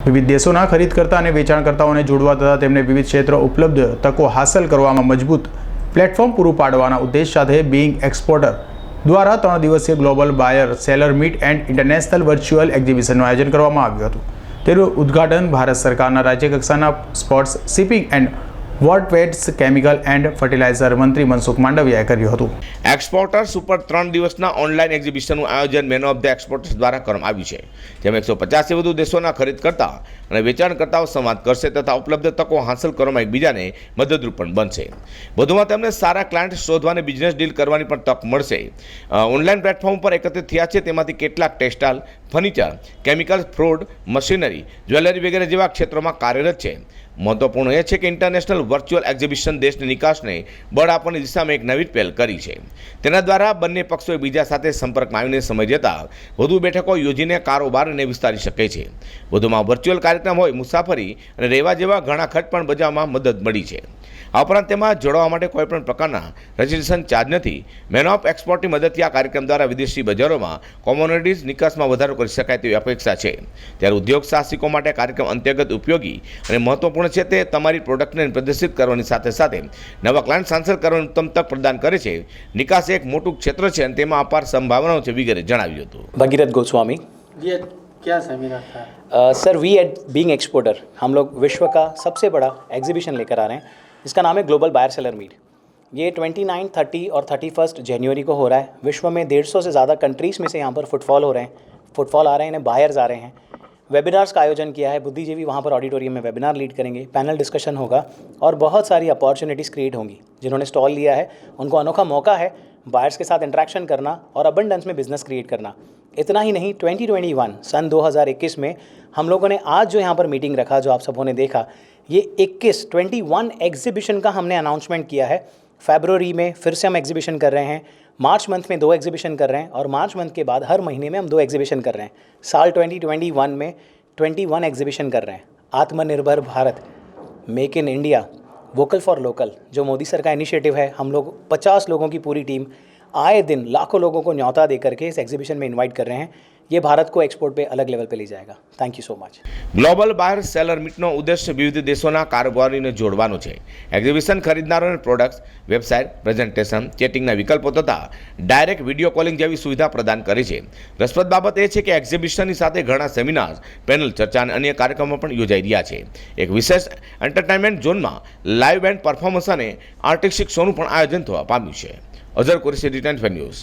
વિવિધ દેશોના ખરીદકર્તા અને વેચાણકર્તાઓને જોડવા તથા તેમને વિવિધ ક્ષેત્ર ઉપલબ્ધ તકો હાંસલ કરવામાં મજબૂત પ્લેટફોર્મ પૂરું પાડવાના ઉદ્દેશ સાથે બિંગ એક્સપોર્ટર દ્વારા ત્રણ દિવસીય global buyer seller meet and international virtual એક્ઝિબિશનનું આયોજન કરવામાં આવ્યું હતું. તેનું ઉદ્ઘાટન ભારત સરકારના રાજ્ય કક્ષાના sports shipping and waterways chemical and fertiliser મંત્રી મનસુખ માંડવિયાએ કર્યું હતું. એક્સપોર્ટર્સ ઉપર ત્રણ દિવસના ઓનલાઈન એક્ઝિબિશનનું આયોજન મેન ઓફ ધ એક્સપોર્ટર્સ દ્વારા કરવામાં આવ્યું છે, જેમાં એકસો પચાસથી વધુ દેશોના ખરીદકર્તા અને વેચાણકર્તાઓ સંવાદ કરશે તથા ઉપલબ્ધ તકો હાંસલ કરવામાં એકબીજાને મદદરૂપ પણ બનશે. વધુમાં તેમને સારા ક્લાયન્ટ શોધવાની બિઝનેસ ડીલ કરવાની પણ તક મળશે. ઓનલાઈન પ્લેટફોર્મ પર એકત્રિત થયા છે, તેમાંથી કેટલાક ટેક્સટાઇલ ફર્નિચર કેમિકલ ફ્રૂડ મશીનરી જ્વેલરી વગેરે જેવા ક્ષેત્રોમાં કાર્યરત છે. મહત્વપૂર્ણ એ છે કે ઇન્ટરનેશનલ વર્ચ્યુઅલ એક્ઝિબિશન દેશની નિકાસને બળ આપવાની દિશામાં એક નવી પહેલ કરી છે. તેના દ્વારા બંને પક્ષો એકબીજા સાથે સંપર્કમાં આવીને સમય જતા વધુ બેઠકો યોજીને કારોબારને વિસ્તારી શકે છે. વધુમાં વર્ચ્યુઅલ કાર્યક્રમ હોય, મુસાફરી અને રહેવા જેવા ઘણા ખર્ચ પણ બજાવવામાં મદદ મળી છે. આ ઉપરાંત તેમાં જોડવા માટે કોઈપણ પ્રકારના રજિસ્ટ્રેશન ચાર્જ નથી. મેન ઓફ એક્સપોર્ટની મદદથી આ કાર્યક્રમ દ્વારા વિદેશી બજારોમાં કોમોડિટીઝ નિકાસમાં વધારો કરી શકાય તેવી અપેક્ષા છે. ત્યારે ઉદ્યોગ સાહસિકો માટે કાર્યક્રમ અંતર્ગત ઉપયોગી અને મહત્વપૂર્ણ છે તે તમારી પ્રોડક્ટને પ્રદર્શિત કરવાની સાથે સાથે નવા ક્લાયન્ટ હાંસલ કરવાની ઉત્તમ તક પ્રદાન કરે છે નિકાસ એક મોટું ક્ષેત્ર છે અને તેમાં અપાર સંભાવનાઓ છે વગેરે જણાવ્યું હતું भगीरथ गोस्वामी ये क्या सेमिनार था uh, sir we at being exporter हम लोग विश्व का सबसे बड़ा एग्जीबिशन लेकर आ रहे हैं इसका नाम है ग्लोबल बायर सेलर मीट ये 29, 30 और 31 जनवरी को हो रहा है विश्व में डेढ़ सौ से ज़्यादा कंट्रीज़ में से यहाँ पर फुटफॉल हो रहे हैं फुटफॉल आ रहे हैं इन्हें बायर्स आ रहे हैं वेबिनार्स का आयोजन किया है। बुद्धिजीवी वहाँ पर ऑडिटोरियम में वेबिनार लीड करेंगे पैनल डिस्कशन होगा और बहुत सारी अपॉर्चुनिटीज़ क्रिएट होंगी। जिन्होंने स्टॉल लिया है, उनको अनोखा मौका है बायर्स के साथ इंट्रैक्शन करना और अबंडेंस में बिज़नेस क्रिएट करना। इतना ही नहीं 2021 सन 2021 में हम लोगों ने आज जो यहाँ पर मीटिंग रखा, जो आप सबों ने देखा, ये 21 21 एग्जीबिशन का हमने अनाउंसमेंट किया है। फेबररी में फिर से हम एग्जीबिशन कर रहे हैं। मार्च मंथ में दो एग्जीबिशन कर रहे हैं और मार्च मंथ के बाद हर महीने में हम दो एग्जीबिशन कर रहे हैं। साल 2021 में 21 एग्जीबिशन कर रहे हैं। Atmanirbhar Bharat make in India vocal for local जो मोदी सर का इनिशिएटिव है, हम लोग 50 लोगों की पूरी टीम आए दिन लाखों लोगों को न्यौता दे करके इस एग्जीबिशन में इनवाइट कर रहे हैं। ये भारत को एक्सपोर्ट पे अलग लेवल पे ले जाएगा thank you so much global buyer seller મીટનો ઉદ્દેશ્ય વિવિધ દેશોના કારોબારીને જોડવાનો છે એક્ઝિબિશન ખરીદનારોને પ્રોડક્ટ્સ વેબસાઇટ પ્રેઝન્ટેશન ચેટિંગના વિકલ્પો તથા ડાયરેક્ટ વિડીયો કોલિંગ જેવી સુવિધા પ્રદાન કરે છે રસપ્રદ બાબત એ છે કે એક્ઝિબિશનની સાથે ઘણા સેમિનાર્સ પેનલ ચર્ચા અને અન્ય કાર્યક્રમો પણ યોજાઈ રહ્યા છે એક વિશેષ એન્ટરટેનમેન્ટ ઝોનમાં લાઇવ બેન્ડ પરફોર્મન્સ અને આર્ટિસ્ટિક શોનું પણ આયોજન થવા પામ્યું છે અઝર કુરેશી રિટર્ન ન્યૂઝ